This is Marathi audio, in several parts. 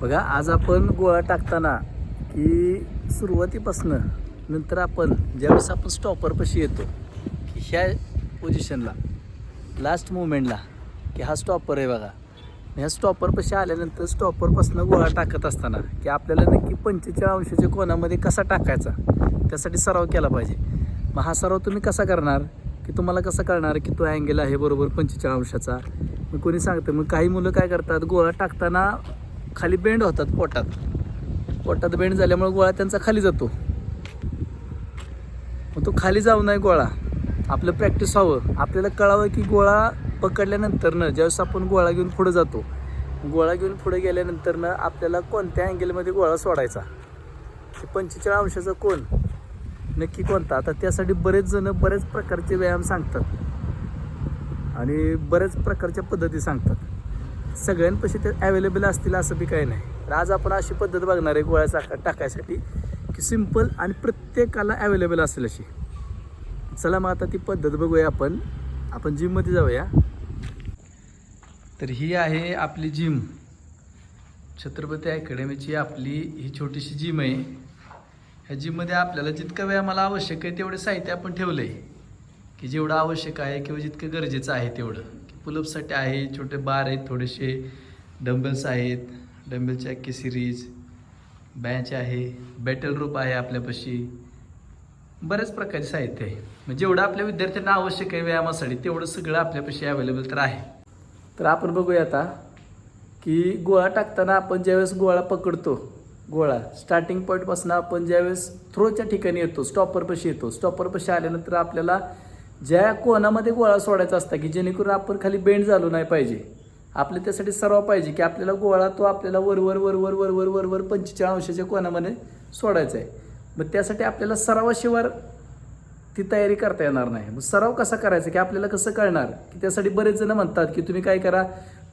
बघा आज आपण गोळा टाकताना की सुरुवातीपासनं नंतर आपण ज्यावेळेस आपण स्टॉपरपाशी येतो की ह्या पोझिशनला लास्ट मुवमेंटला की हा स्टॉपर आहे बघा. ह्या स्टॉपरपाशी आल्यानंतर स्टॉपरपासून गोळा टाकत असताना की आपल्याला नक्की पंचेचाळीस अंशाच्या कोणामध्ये कसा टाकायचा त्यासाठी सराव केला पाहिजे. मग हा सराव तुम्ही कसा करणार? की तुम्हाला कसं कळणार की तो अँगल आहे बरोबर पंचेचाळीस अंशाचा? मग कोणी सांगतं मग काही मुलं काय करतात गोळा टाकताना खाली बेंड होतात पोटात. पोटात बेंड झाल्यामुळे गोळा त्यांचा खाली जातो. मग तो खाली जाऊ नये गोळा. आपलं प्रॅक्टिस व्हावं. आपल्याला कळावं की गोळा पकडल्यानंतरनं ज्यावेळेस आपण गोळा घेऊन पुढे जातो गोळा घेऊन पुढे गेल्यानंतरनं आपल्याला कोणत्या अँगलमध्ये गोळा सोडायचा? की पंचेचाळीस अंशाचा कोण नक्की कोणता? आता त्यासाठी बरेच जण बरेच प्रकारचे व्यायाम सांगतात. आणि बऱ्याच प्रकारच्या पद्धती सांगतात. सगळ्यांपाशी ते अवेलेबल असतील असं बी काही नाही. तर आज आपण अशी पद्धत बघणार आहे गोळ्या साखर टाकायसाठी की सिंपल आणि प्रत्येकाला अवेलेबल असेल अशी. चला मग आता ती पद्धत बघूया आपण. आपण जिममध्ये जाऊया. तर ही आहे आपली जिम छत्रपती अकॅडमीची आपली ही छोटीशी जिम आहे. ह्या जिममध्ये आपल्याला जितकं वेळ मला आवश्यक आहे तेवढे साहित्य आपण ठेवलं आहे की जेवढं आवश्यक आहे किंवा जितकं गरजेचं आहे तेवढं. पुलअपसाठी आहे छोटे बार आहेत थोडेसे डंबल्स आहेत डंबलच्या अख्खी सिरीज बँच आहे बॅटल रूप आहे आपल्यापाशी. बऱ्याच प्रकारचे साहित्य आहे. म्हणजे जेवढं आपल्या विद्यार्थ्यांना आवश्यक आहे व्यायामासाठी तेवढं सगळं आपल्यापाशी अवेलेबल तर आहे. तर आपण बघूया आता की गोळा टाकताना आपण ज्यावेळेस गोळा पकडतो गोळा स्टार्टिंग पॉईंटपासून आपण ज्यावेळेस थ्रोच्या ठिकाणी येतो स्टॉपरपाशी येतो स्टॉपरपाशी आल्यानंतर आपल्याला ज्या कोणामध्ये गोळा सोडायचा असता की जेणेकरून आपण खाली बेंड झालो नाही पाहिजे. आपले त्यासाठी सराव पाहिजे की आपल्याला गोळा तो आपल्याला वरवर वरवर वरवर वरवर पंचेचाळीस अंशाच्या कोणामध्ये सोडायचा आहे मग त्यासाठी आपल्याला सरावाशिवाय ती तयारी करता येणार नाही. मग सराव कसा करायचा की आपल्याला कसं कळणार की त्यासाठी बरेच जण म्हणतात की तुम्ही काय करा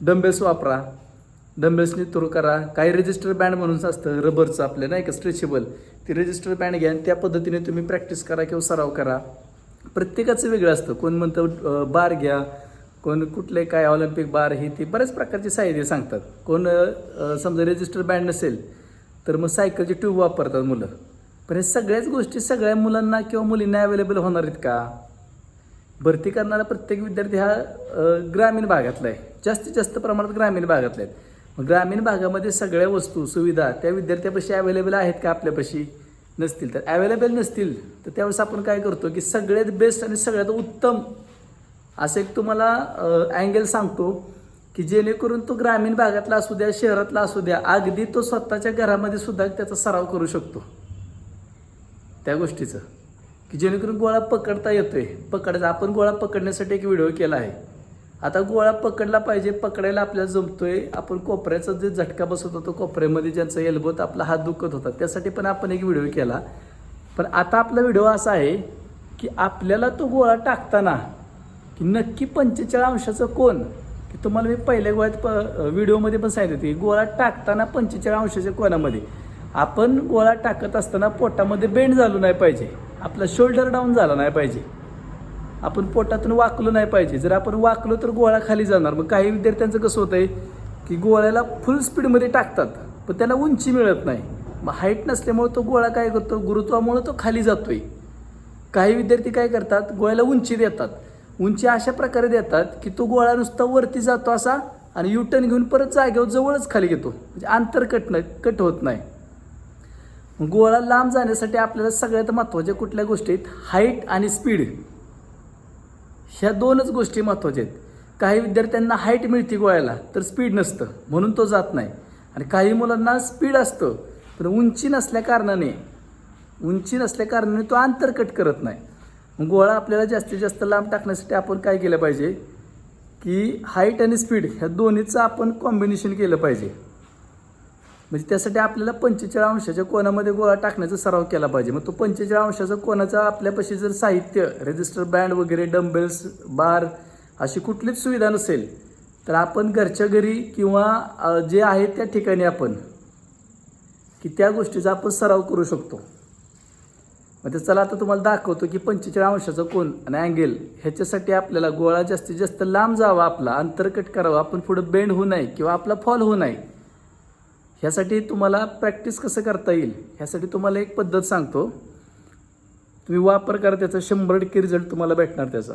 डंबेल्स वापरा डंबेल्सनी थ्रू करा. काही रेजिस्टर बँड म्हणून असतं रबरचं आपलं नाही का स्ट्रेचेबल ती रेजिस्टर बँड घ्या आणि त्या पद्धतीने तुम्ही प्रॅक्टिस करा किंवा सराव करा. प्रत्येकाचं वेगळं असतं. कोण म्हणतं बार घ्या कोण कुठले काय ऑलिम्पिक बार ही ती बऱ्याच प्रकारचे साहित्य सांगतात. कोण समजा रेजिस्टर बँड नसेल तर मग सायकलची ट्यूब वापरतात मुलं. पण हे सगळ्याच गोष्टी सगळ्या मुलांना किंवा मुलींना अवेलेबल होणार आहेत का? भरती करणारा प्रत्येक विद्यार्थी हा ग्रामीण भागातला आहे. जास्तीत जास्त प्रमाणात ग्रामीण भागातला आहेत. मग ग्रामीण भागामध्ये सगळ्या वस्तू सुविधा त्या विद्यार्थ्यापाशी अवेलेबल आहेत का आपल्यापाशी? नसतील तर अवेलेबल नसतील तर त्यावेळेस आपण काय करतो की सगळ्यात बेस्ट आणि सगळ्यात उत्तम असं एक तुम्हाला अँगल सांगतो की जेणेकरून तो ग्रामीण भागातला असू द्या शहरातला असू द्या अगदी तो स्वतःच्या घरामध्ये सुद्धा त्याचा सराव करू शकतो. त्या गोष्टीचं. की जेणेकरून गोळा पकडता येतोय. पकडायचा आपण गोळा पकडण्यासाठी एक व्हिडिओ केला आहे. आता गोळा पकडला पाहिजे पकडायला आपल्याला जमतोय. आपण कोपऱ्याचा जे झटका बसत होतो कोपऱ्यामध्ये ज्यांचा एल्बोत आपला हात दुखत होता त्यासाठी पण आपण एक व्हिडिओ केला. पण आता आपला व्हिडिओ असा आहे की आपल्याला तो गोळा टाकताना की नक्की पंचेचाळीस अंशाचं कोण? की तुम्हाला मी पहिल्या गोळ्यात प व्हिडिओमध्ये पण सांगितलं होती गोळा टाकताना पंचेचाळीस अंशाच्या कोणामध्ये? आपण गोळा टाकत असताना पोटामध्ये बेंड झालो नाही पाहिजे. आपला शोल्डर डाऊन झाला नाही पाहिजे. आपण पोटातून वाकलो नाही पाहिजे. जर आपण वाकलो तर गोळा खाली जाणार. मग काही विद्यार्थ्यांचं कसं होतं आहे की गोळ्याला फुल स्पीडमध्ये टाकतात पण त्याला उंची मिळत नाही. मग हाईट नसल्यामुळे तो गोळा काय करतो? गुरुत्वामुळं तो खाली जातो आहे काही विद्यार्थी काय करतात? गोळ्याला उंची देतात. उंची अशा प्रकारे देतात की तो गोळा नुसता वरती जातो असा आणि युटर्न घेऊन परत जागेवर जवळच खाली घेतो. म्हणजे अंतर कट न कट होत नाही. गोळा लांब जाण्यासाठी आपल्याला सगळ्यात महत्त्वाच्या कुठल्या गोष्टीत हाईट आणि स्पीड ह्या दोनच गोष्टी महत्त्वाच्या आहेत. काही विद्यार्थ्यांना हाईट मिळते गोळ्याला तर स्पीड नसतं म्हणून तो जात नाही. आणि काही मुलांना स्पीड असतं पण उंची नसल्या कारणाने उंची नसल्या कारणाने तो अंतर कट करत नाही. मग गोळा आपल्याला जास्तीत जास्त लांब टाकण्यासाठी आपण काय केलं पाहिजे? की हाईट आणि स्पीड ह्या दोन्हीचं आपण कॉम्बिनेशन केलं पाहिजे. म्हणजे त्यासाठी आपल्याला पंचेचाळीस अंशाच्या कोणामध्ये गोळा टाकण्याचा सराव केला पाहिजे. मग तो पंचेचाळीस अंशाचा कोणाचा? आपल्यापाशी जर साहित्य रेजिस्टर बँड वगैरे डंबेल्स बार अशी कुठलीच सुविधा नसेल तर आपण घरच्या घरी किंवा जे आहे त्या ठिकाणी आपण की त्या गोष्टीचा आपण सराव करू शकतो. मग ते चला आता तुम्हाला दाखवतो की पंचेचाळीस अंशाचा कोण आणि अँगल ह्याच्यासाठी आपल्याला गोळा जास्तीत जास्त लांब जावा आपला अंतर कट करावा आपण पुढं बेंड होऊ नये किंवा आपला फॉल होऊ नये. ह्यासाठी तुम्हाला प्रॅक्टिस कसं करता येईल? ह्यासाठी तुम्हाला एक पद्धत सांगतो. तुम्ही वापर करा त्याचा शंभर टक्के रिझल्ट तुम्हाला भेटणार त्याचा.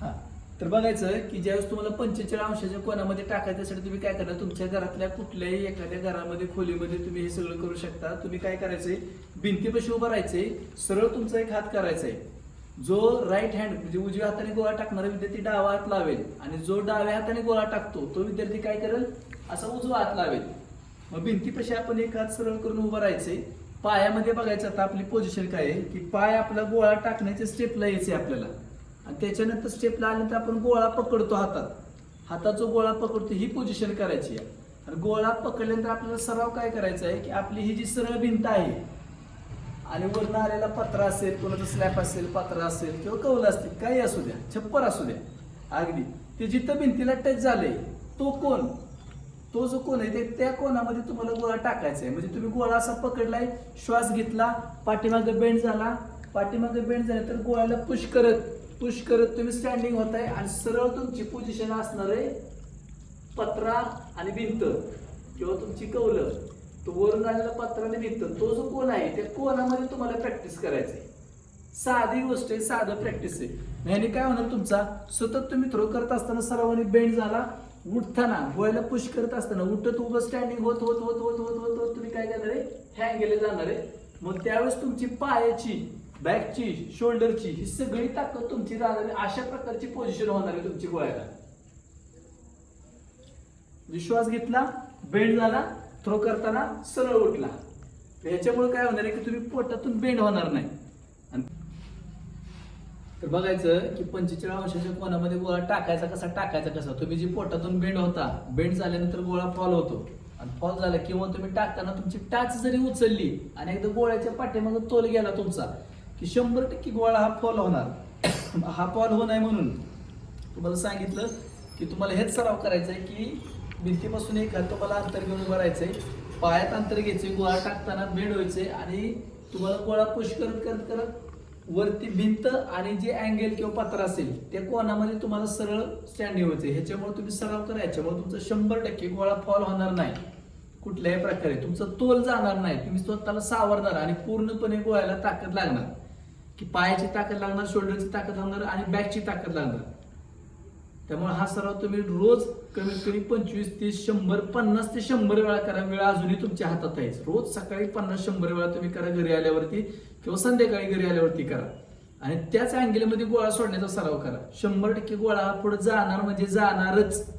हा तर बघायचं की ज्यावेळेस तुम्हाला पंचेचाळीस अंशाच्या कोणामध्ये टाकायचं त्यासाठी तुम्ही काय करणार तुमच्या घरातल्या कुठल्याही एखाद्या घरामध्ये खोलीमध्ये तुम्ही हे सगळं करू शकता. तुम्ही काय करायचंय? भिंतीपाशी उभं राहायचंय. सरळ तुमचा एक हात करायचा आहे जो राईट हँड म्हणजे उजव्या हाताने गोळा टाकणारा विद्यार्थी डावा हात लावेल आणि जो डाव्या हाताने गोळा टाकतो तो विद्यार्थी काय करेल? असा उजवा हात लावेल. मग भिंतीपाशी आपण एक हात सरळ करून उभं राहायचंय. पायामध्ये बघायचं आता आपली पोझिशन काय आहे? की पाय आपला गोळा टाकण्याच्या स्टेपला यायचे आपल्याला. आणि त्याच्यानंतर स्टेपला आल्यानंतर आपण गोळा पकडतो हातात. हातात जो गोळा पकडतो ही पोझिशन करायची आहे. आणि गोळा पकडल्यानंतर आपल्याला सराव काय करायचा आहे? की आपली ही जी सरळ भिंत आहे आणि वरून आलेला पत्रा असेल कोणाचं स्लॅप असेल पत्रा असेल किंवा कौल असतील काही असू द्या छप्पर असू द्या. अगदी. ते जिथं भिंतीला टच झालंय तो कोण? तो जो कोण आहे ते त्या कोणामध्ये तुम्हाला गोळा टाकायचा आहे म्हणजे तुम्ही गोळा असा पकडलाय श्वास घेतला पाठीमागे बेंड झाला पाठीमागे बेंड झाला तर गोळ्याला पुश करत पुश करत तुम्ही स्टँडिंग होताय आणि सरळ तुमची पोझिशन असणार आहे पत्रा आणि भिंत किंवा तुमची कौलं. तो वरून आलेला पत्रा भिंत तो जो कोण आहे त्या कोणामध्ये तुम्हाला प्रॅक्टिस करायचं आहे साधी गोष्ट आहे साधं प्रॅक्टिस आहे. ह्याने काय होणार तुमचा? सतत तुम्ही थ्रो करत असताना सरावाने बेंड झाला उठताना गोळ्याला पुश करत असताना उठत उभं स्टँडिंग होत होत होत होत होत होत होत तुम्ही काय करणार आहे? हँग गेले जाणार आहे. मग त्यावेळेस तुमची पायाची बॅकची शोल्डरची ही सगळी ताकद तुमची राहणार आहे. अशा प्रकारची पोझिशन होणार आहे तुमची गोळ्याला. विश्वास घेतला? बेंड झाला? थ्रो करताना सरळ उठला. याच्यामुळे काय होणार आहे की तुम्ही पोटातून बेंड होणार नाही. तर बघायचं की पंचेचाळीस अंशाच्या कोणामध्ये गोळा टाकायचा कसा टाकायचा कसा. तुम्ही जी पोटातून बेंड होता बेंड झाल्यानंतर गोळा फॉल होतो. आणि फॉल झाला किंवा तुम्ही टाकताना तुमची टाच जरी उचलली आणि एकदा गोळ्याच्या पाठीमागे तोल गेला तुमचा की शंभर टक्के गोळा हा फॉल होणार. हा फॉल होऊ नये म्हणून. तुम्हाला सांगितलं की तुम्हाला हेच सराव करायचा आहे की भिंतीपासून एक तुम्हाला अंतर घेऊन उभं राहायचंय. पायात अंतर घ्यायचे गोळा टाकताना बेंड व्हायचे आणि तुम्हाला गोळा पुश करत करत करत वरती भिंत आणि जे अँगल किंवा पात्र असेल त्या कोणामध्ये तुम्हाला सरळ स्टँडिंग व्हायचे ह्याच्यामुळे तुम्ही सराव करा. याच्यामुळे तुमचं शंभर टक्के गोळा फॉल होणार नाही. कुठल्याही प्रकारे. तुमचं तोल जाणार नाही. तुम्ही स्वतःला सावरणार आणि पूर्णपणे गोळ्याला ताकद लागणार. की पायाची ताकद लागणार शोल्डरची ताकद लागणार आणि बॅकची ताकद लागणार. त्यामुळे हा सराव तुम्ही रोज कमीत कमी पंचवीस तीस शंभर पन्नास ते शंभर वेळा करा. वेळ अजूनही तुमच्या हातात आहे. रोज सकाळी पन्नास शंभर वेळा तुम्ही करा घरी आल्यावरती किंवा संध्याकाळी घरी आल्यावरती करा. आणि त्याच अँगलमध्ये गोळा सोडण्याचा सराव करा. शंभर टक्के गोळा पुढे जाणार म्हणजे जाणारच.